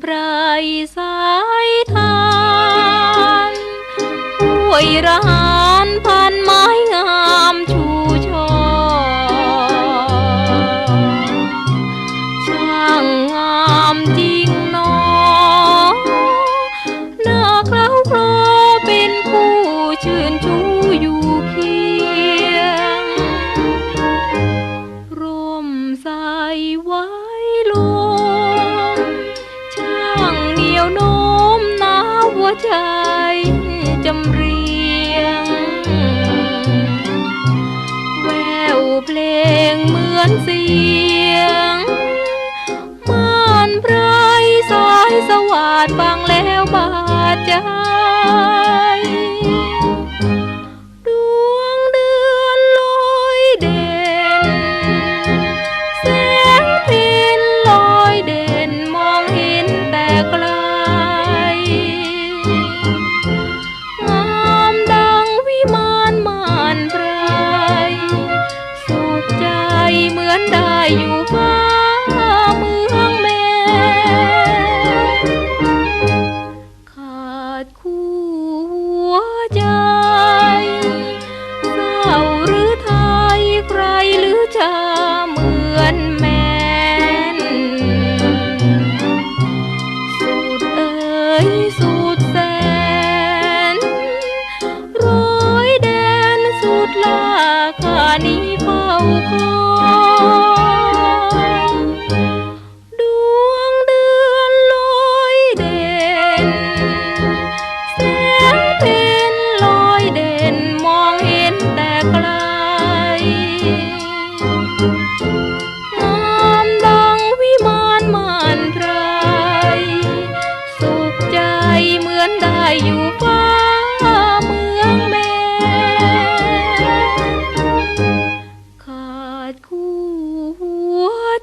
ไพรสายทานห่วยรา เพลงเหมือนเสียงม่านไพรสายสวัสดฟังแล้วบาดใจ อยู่ฟ้านเมืองแม่ ขาดคู่หัวใจเศร้าหรือไทยใครหรือจะเหมือนแม่นสุดเอ่ยสุดแสน ร้อยแดนสุดลาคานี้เฝ้าคอย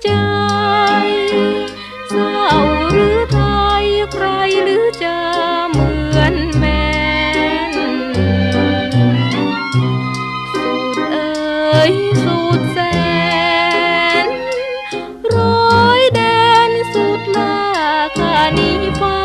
ใจ เศร้าหรือไทยใครหรือจะเหมือนแม่นสุดเอ่ยสุดแสน ร้อยแดนสุดลาคานี้เฝ้า